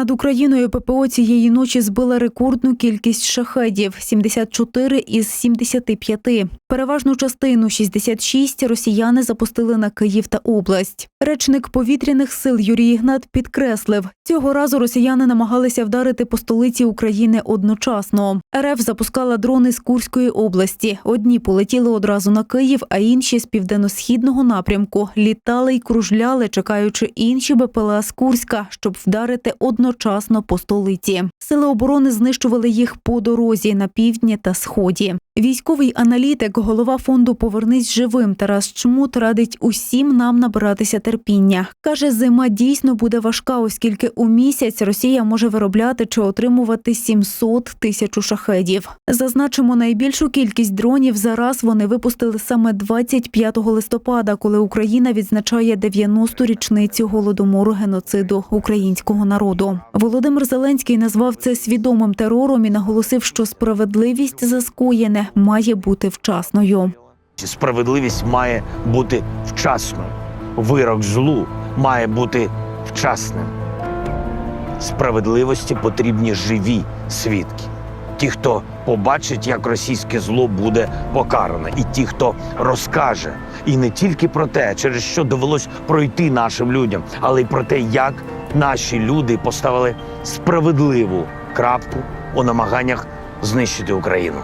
Над Україною ППО цієї ночі збила рекордну кількість шахедів 74 із 75. Переважну частину 66 росіяни запустили на Київ та область. Речник повітряних сил Юрій Ігнат підкреслив, цього разу росіяни намагалися вдарити по столиці України одночасно. РФ запускала дрони з Курської області. Одні полетіли одразу на Київ, а інші з південно-східного напрямку літали й кружляли, чекаючи інші БПЛА з Курська, щоб вдарити одночасно по столиці. Сили оборони знищували їх по дорозі на півдні та сході. Військовий аналітик, голова фонду Повернись живим Тарас Чмут радить усім нам набиратися терпіння. каже, зима дійсно буде важка, оскільки у місяць Росія може виробляти чи отримувати 700 тисяч шахедів. Зазначимо, найбільшу кількість дронів зараз вони випустили саме 25 листопада, коли Україна відзначає 90-ту річницю голодомору геноциду українського народу. Володимир Зеленський назвав це свідомим терором і наголосив, що справедливість за скоєне має бути вчасною. Справедливість має бути вчасною. Вирок злу має бути вчасним. Справедливості потрібні живі свідки. Ті, хто побачить, як російське зло буде покарано, і ті, хто розкаже, і не тільки про те, через що довелось пройти нашим людям, але й про те, як наші люди поставили справедливу крапку у намаганнях знищити Україну.